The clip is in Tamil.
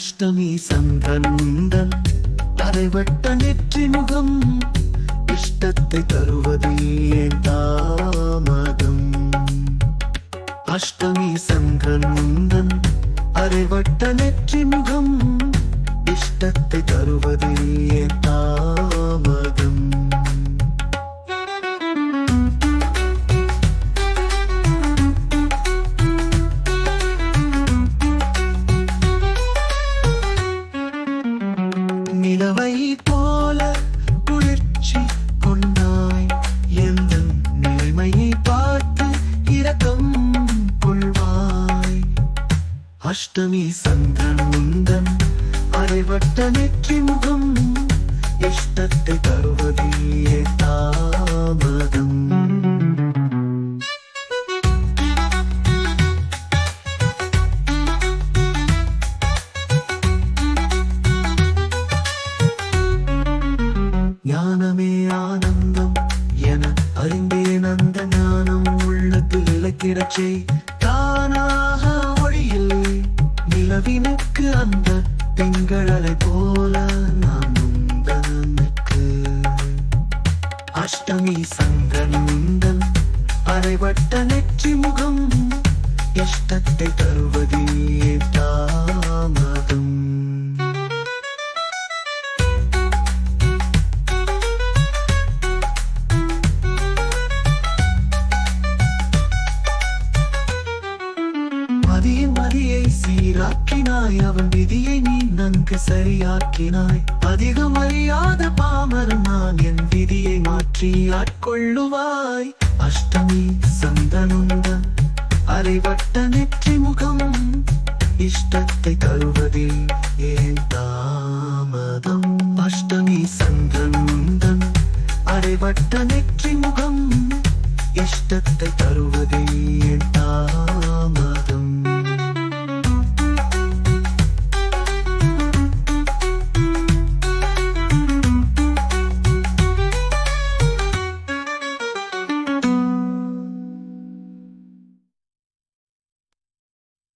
அஷ்டமி சந்தந்தன். அரைவட்ட நெற்றி முகம். இஷ்டத்தை தருவது ஏன் தாமதம்? அஷ்டமி சங்கந்தன் அரைவட்ட நெற்றி முகம். இஷ்டத்தை தருவது ஏன் தாமதம்? நிலவை போல குளிர்ச்சி கொண்டாய் எந்த நிலைமையை பார்த்து இரக்கம் கொள்வாய். அஷ்டமி சந்திரன் முந்தன் அரைவட்ட நெற்றி முகம் இஷ்டத்தை தருவதே தான். ஞானமே ஆனந்தம் என அறிந்தேன் அந்த ஞானம் உள்ளத்தில் இலக்கிடச்சே. தானாக ஒளியில் நிலவினுக்கு அந்த திங்களலை போல நான் முந்தனுக்கு அஷ்டமி சந்திரன் அரைவட்ட நெற்றி முகம் இஷ்டத்தை தருவதே தாமதம் சீராக்கினாய். அவன் விதியை நீ நன்கு சரியாக்கினாய். அதிகம் அறியாத பாமர் நான் என் விதியை மாற்றி ஆட்கொள்ளுவாய் அஷ்டமி சந்தனுந்த அரைவட்ட நெற்றி முகம் இஷ்டத்தை தருவதில் ஏன் தாமதம்? அஷ்டமி சந்தனுந்தன் அரைவட்ட நெற்றி முகம் இஷ்டத்தை தருவதில் ஏன் தாமதம்?